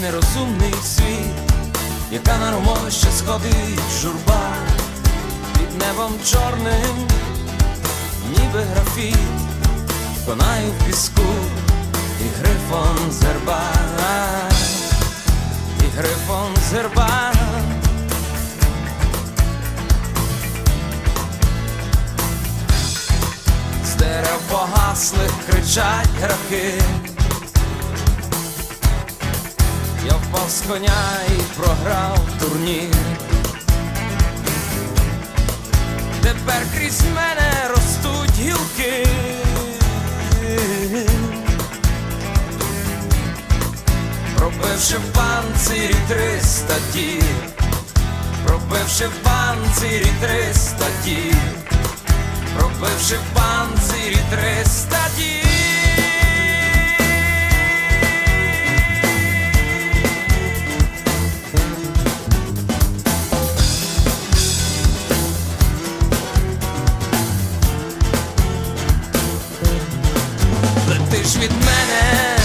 нерозумний світ, яка на ромовище сходить журба під небом чорним, ніби графіт, конаю в піску, і грифон з герба, і грифон з герба. З дерев погаслих кричать граки. Я впав з коня і програв турнір. Тепер крізь мене ростуть гілки. Пробивши в панцирі триста дір, пробивши в панцирі триста дір, пробивши в панцирі триста дір. Летиш від мене,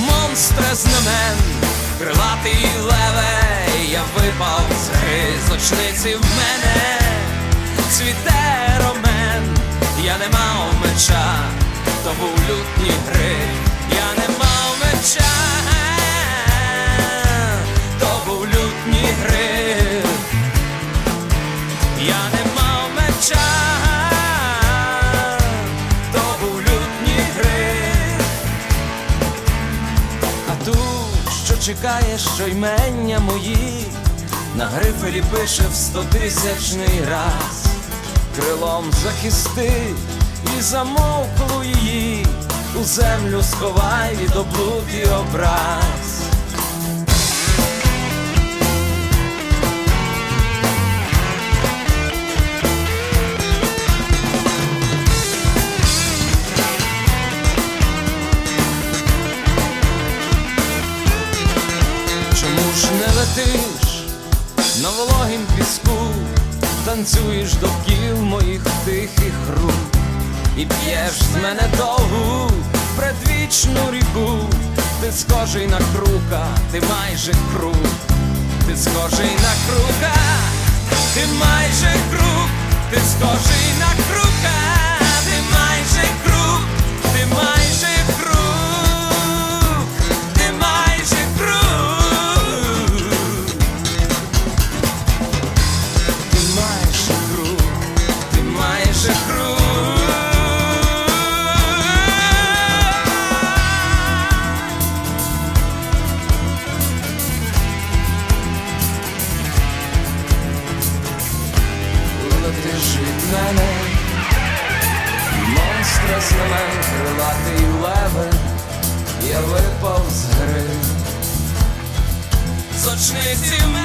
монстра знамен, крилатий леве, я випав з гри з очниці в мене, цвіте ромен, я не мав меча, то був лютні гри, що чекає, що ймення мої, на грифелі пише в стотисячний раз, крилом захисти і замовклу її, у землю сховай від облуд і образ. Летиш на вологім піску, танцюєш довкіл моїх тихих рук і п'єш з мене довгу предвічну ріку, ти схожий на крука, ти майже круг, ти схожий на крука, ти майже круг, ти схожий на крука, Летиш на мене, монстра знамен, крилатий леве, я випав з гри. З очниці мене